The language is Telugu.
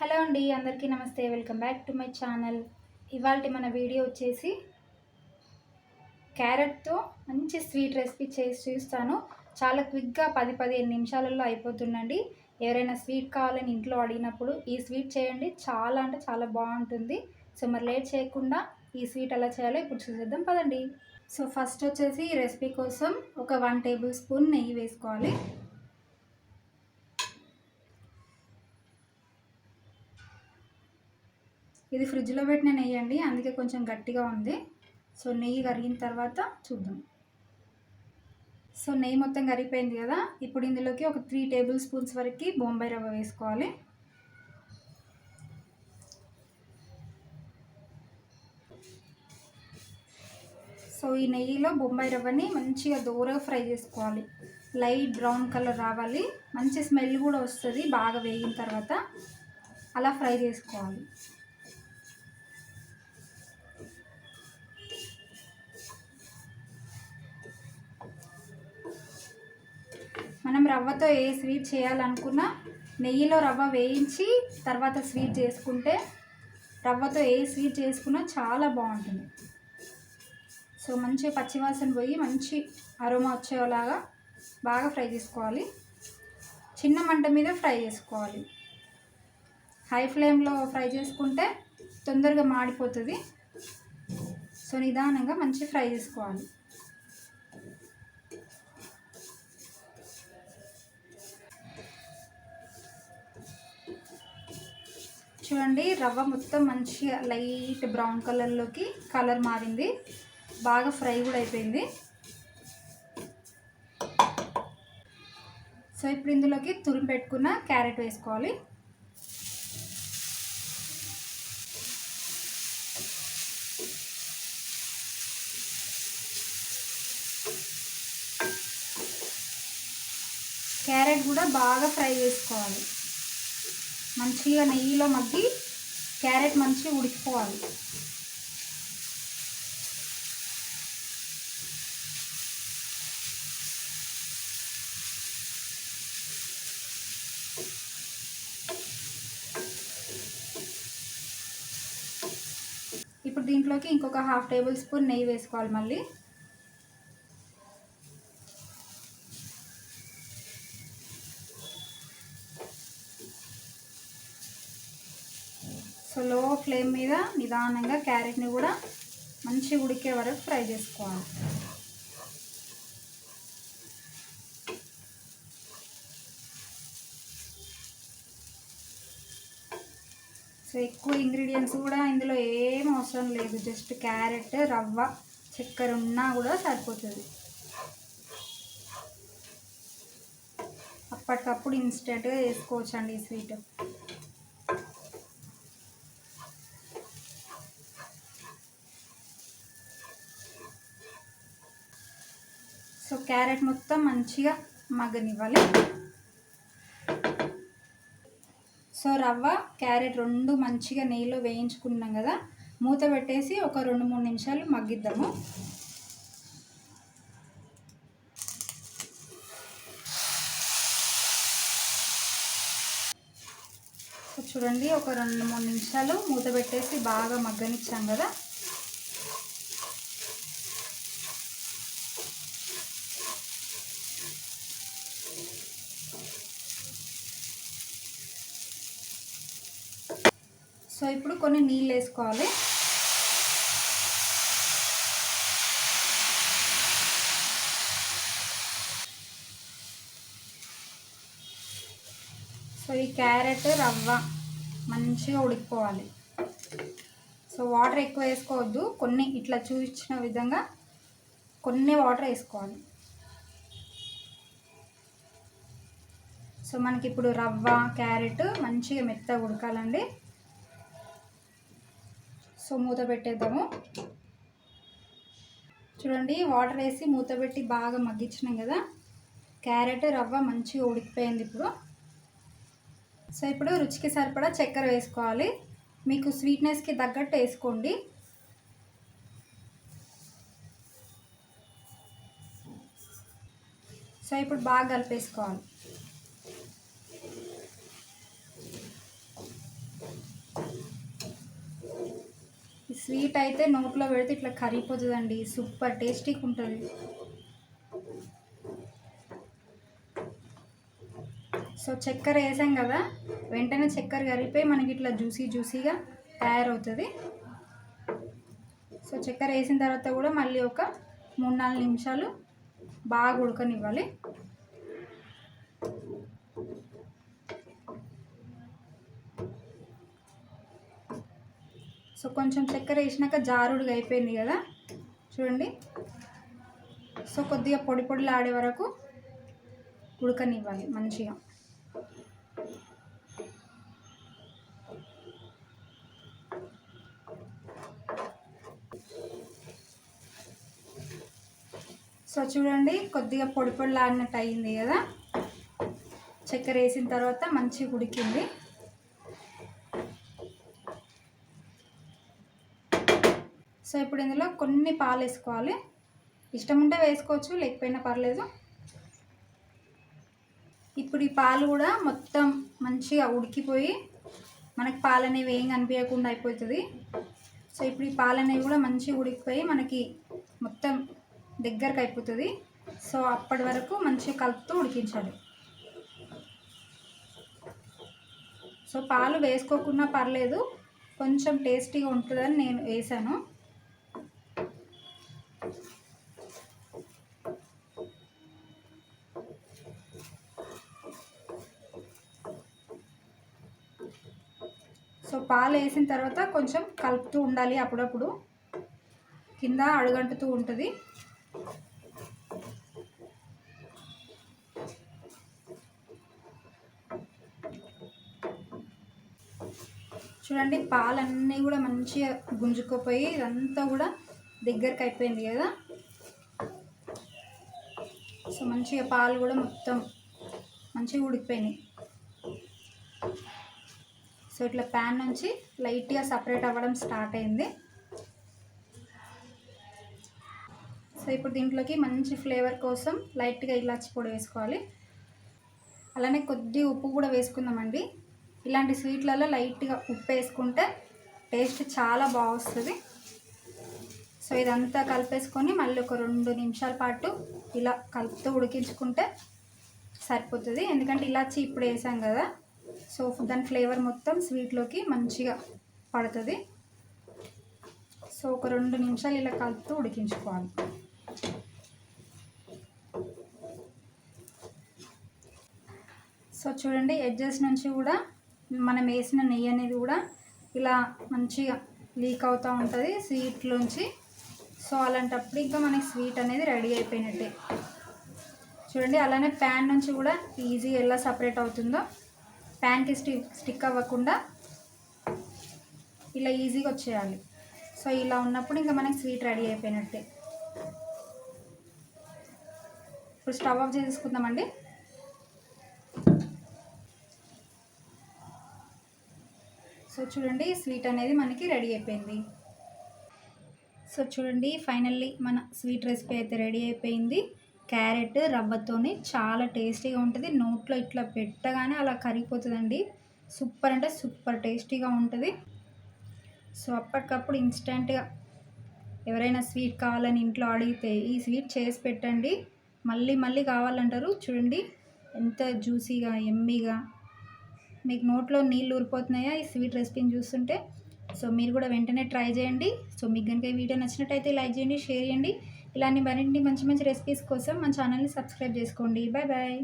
హలో అండి అందరికీ నమస్తే. Welcome back to my channel ఇవాళ మన వీడియో వచ్చేసి క్యారెట్తో మంచి స్వీట్ రెసిపీ చేసి చూస్తాను. చాలా క్విక్గా పది పదిహేను నిమిషాలలో అయిపోతుందండి. ఎవరైనా స్వీట్ కావాలని ఇంట్లో అడిగినప్పుడు ఈ స్వీట్ చేయండి. చాలా అంటే చాలా బాగుంటుంది. సో మరి లేట్ చేయకుండా ఈ స్వీట్ ఎలా చేయాలో ఇప్పుడు చూసేద్దాం పదండి. సో ఫస్ట్ వచ్చేసి ఈ రెసిపీ కోసం ఒక వన్ టేబుల్ స్పూన్ నెయ్యి వేసుకోవాలి. ఇది ఫ్రిడ్జ్లో పెట్టిన నెయ్యి అండి. అందుకే కొంచెం గట్టిగా ఉంది. సో నెయ్యి కరిగిన తర్వాత చూద్దాం. సో నెయ్యి మొత్తం కరిగిపోయింది కదా. ఇప్పుడు ఇందులోకి ఒక త్రీ టేబుల్ స్పూన్స్ వరకు బొంబాయి రవ్వ వేసుకోవాలి. సో ఈ నెయ్యిలో బొంబాయి రవ్వని మంచిగా దూరగా ఫ్రై చేసుకోవాలి. లైట్ బ్రౌన్ కలర్ రావాలి. మంచి స్మెల్ కూడా వస్తుంది బాగా వేగిన తర్వాత. అలా ఫ్రై చేసుకోవాలి. మనం రవ్వతో ఏ స్వీట్ చేయాలనుకున్నా నెయ్యిలో రవ్వ వేయించి తర్వాత స్వీట్ చేసుకుంటే రవ్వతో ఏ స్వీట్ చేసుకున్నా చాలా బాగుంటుంది. సో మంచి పచ్చివాసన పోయి మంచి అరోమా వచ్చేలాగా బాగా ఫ్రై చేసుకోవాలి. చిన్న మంట మీద ఫ్రై చేసుకోవాలి. హై ఫ్లేమ్లో ఫ్రై చేసుకుంటే తొందరగా మాడిపోతుంది. సో నిదానంగా మంచి ఫ్రై చేసుకోవాలి. చూడండి రవ్వ మొత్తం మంచిగా లైట్ బ్రౌన్ కలర్లోకి కలర్ మారింది. బాగా ఫ్రై కూడా అయిపోయింది. సో ఇప్పుడు ఇందులోకి తురిమి పెట్టుకున్న క్యారెట్ వేసుకోవాలి. క్యారెట్ కూడా బాగా ఫ్రై చేసుకోవాలి. మంచిగా నెయ్యిలో మగ్గి క్యారెట్ మంచిగా ఉడికిపోవాలి. ఇప్పుడు దీంట్లోకి ఇంకొక హాఫ్ టేబుల్ స్పూన్ నెయ్యి వేసుకోవాలి మళ్ళీ. సో లో ఫ్లేమ్ మీద నిదానంగా క్యారెట్ని కూడా మంచి ఉడికే వరకు ఫ్రై చేసుకోవాలి. సో ఎక్కువ ఇంగ్రీడియంట్స్ కూడా ఇందులో ఏం అవసరం లేదు. జస్ట్ క్యారెట్ రవ్వ చక్కెర ఉన్నా కూడా సరిపోతుంది. అప్పటికప్పుడు ఇన్స్టెంట్గా వేసుకోవచ్చండి ఈ స్వీట్ సో క్యారెట్ మొత్తం మంచిగా మగ్గనివ్వాలి. సో రవ్వ క్యారెట్ రెండు మంచిగా నెయ్యిలో వేయించుకున్నాం కదా మూత పెట్టేసి ఒక రెండు మూడు నిమిషాలు మగ్గిద్దాము. చూడండి ఒక రెండు మూడు నిమిషాలు మూత పెట్టేసి బాగా మగ్గనిచ్చాం కదా. సో ఇప్పుడు కొన్ని నీళ్ళు వేసుకోవాలి. సో ఈ క్యారెట్ రవ్వ మంచిగా ఉడికిపోవాలి. సో వాటర్ ఎక్కువ వేసుకోవద్దు. కొన్ని ఇట్లా చూపించిన విధంగా కొన్ని వాటర్ వేసుకోవాలి. సో మనకి ఇప్పుడు రవ్వ క్యారెట్ మంచిగా మెత్తగా ఉడకాలండి. సో మూత పెట్టేద్దాము. చూడండి వాటర్ వేసి మూత పెట్టి బాగా మగ్గించినాం కదా. క్యారెట్ రవ్వ మంచిగా ఉడికిపోయింది ఇప్పుడు. సో ఇప్పుడు రుచికి సరిపడా చక్కెర వేసుకోవాలి. మీకు స్వీట్నెస్కి తగ్గట్టు వేసుకోండి. సో ఇప్పుడు బాగా కలిపేసుకోవాలి. స్వీట్ అయితే నోట్లో పెడితే ఇట్లా కరిగిపోతుందండి. సూపర్ టేస్టీగా ఉంటుంది సో చక్కెర వేసాం కదా వెంటనే చక్కెర కరిగిపోయి మనకి ఇట్లా జ్యూసీ జ్యూసీగా తయారవుతుంది. సో చక్కెర వేసిన తర్వాత కూడా మళ్ళీ ఒక మూడు నాలుగు నిమిషాలు బాగా ఉడకనివ్వాలి. సో కొంచెం చక్కెర వేసినాక జారుడుగా అయిపోయింది కదా. చూడండి. సో కొద్దిగా పొడి పొడిలు ఆడే వరకు ఉడకనివ్వాలి మంచిగా. సో చూడండి కొద్దిగా పొడి పొడిలాడినట్టు అయింది కదా. చక్కెర వేసిన తర్వాత మంచిగా ఉడికింది. సో ఇప్పుడు ఇందులో కొన్ని పాలు వేసుకోవాలి. ఇష్టం ఉంటే వేసుకోవచ్చు లేకపోయినా పర్లేదు. ఇప్పుడు ఈ పాలు కూడా మొత్తం మంచిగా ఉడికిపోయి మనకి పాలు అనేవి ఏం కనిపించకుండా అయిపోతుంది. సో ఇప్పుడు ఈ పాలు అనేవి కూడా మంచిగా ఉడికిపోయి మనకి మొత్తం దగ్గరకు అయిపోతుంది. సో అప్పటి వరకు మంచిగా కలుపుతూ ఉడికించాలి. సో పాలు వేసుకోకుండా పర్లేదు కొంచెం టేస్టీగా ఉంటుందని నేను వేసాను. సో పాలు వేసిన తర్వాత కొంచెం కలుపుతూ ఉండాలి అప్పుడప్పుడు. కింద అడుగంటుతూ ఉంటుంది. చూడండి పాలన్నీ కూడా మంచిగా గుంజుకుపోయి ఇదంతా కూడా దగ్గరికి అయిపోయింది కదా. సో మంచిగా పాలు కూడా మొత్తం మంచిగా ఉడికిపోయినాయి. సో ఇట్లా ప్యాన్ నుంచి లైట్గా సపరేట్ అవ్వడం స్టార్ట్ అయింది. సో ఇప్పుడు దీంట్లోకి మంచి ఫ్లేవర్ కోసం లైట్గా ఇలాచి పొడి వేసుకోవాలి. అలానే కొద్ది ఉప్పు కూడా వేసుకుందామండి. ఇలాంటి స్వీట్లలో లైట్గా ఉప్పు వేసుకుంటే టేస్ట్ చాలా బాగా వస్తుంది. సో ఇదంతా కలిపేసుకొని మళ్ళీ ఒక రెండు నిమిషాల పాటు ఇలా కలుపుతూ ఉడికించుకుంటే సరిపోతుంది. ఎందుకంటే ఇలాచి ఇప్పుడు వేసాం కదా సో దాని ఫ్లేవర్ మొత్తం స్వీట్లోకి మంచిగా పడుతుంది. సో ఒక రెండు నిమిషాలు ఇలా కలుపుతూ ఉడికించుకోవాలి. సో చూడండి ఎడ్జెస్ నుంచి కూడా మనం వేసిన నెయ్యి అనేది కూడా ఇలా మంచిగా లీక్ అవుతూ ఉంటుంది స్వీట్లోంచి. సో అలాంటప్పుడు ఇంకా మనకి స్వీట్ అనేది రెడీ అయిపోయినట్టే. చూడండి అలానే ప్యాన్ నుంచి కూడా ఈజీగా ఎలా సపరేట్ అవుతుందో. ప్యాన్కి స్టి స్టిక్ అవ్వకుండా ఇలా ఈజీగా వచ్చేయాలి. సో ఇలా ఉన్నప్పుడు ఇంకా మనకి స్వీట్ రెడీ అయిపోయినట్టే. ఇప్పుడు స్టవ్ ఆఫ్ చేసుకుందామండి సో చూడండి స్వీట్ అనేది మనకి రెడీ అయిపోయింది. సో చూడండి ఫైనల్లీ మన స్వీట్ రెసిపీ అయితే రెడీ అయిపోయింది. క్యారెట్ రవ్వతోని చాలా టేస్టీగా ఉంటుంది. నోట్లో ఇట్లా పెట్టగానే అలా కరిగిపోతుందండి. సూపర్ అంటే సూపర్ టేస్టీగా ఉంటుంది. సో అప్పటికప్పుడు ఇన్స్టెంట్గా ఎవరైనా స్వీట్ కావాలని ఇంట్లో అడిగితే ఈ స్వీట్ చేసి పెట్టండి. మళ్ళీ మళ్ళీ కావాలంటారు. చూడండి ఎంత జ్యూసీగా ఎమ్మీగా మీకు నోట్లో నీళ్ళు ఊరిపోతున్నాయా ఈ స్వీట్ రెసిపీని చూస్తుంటే? సో మీరు కూడా వెంటనే ట్రై చేయండి. సో మీకు కనుక ఈ వీడియో నచ్చినట్టయితే లైక్ చేయండి షేర్ చేయండి. ఇలాంటి మరిన్ని మంచి మంచి రెసిపీస్ కోసం మన ఛానల్ని సబ్స్క్రైబ్ చేసుకోండి. Bye bye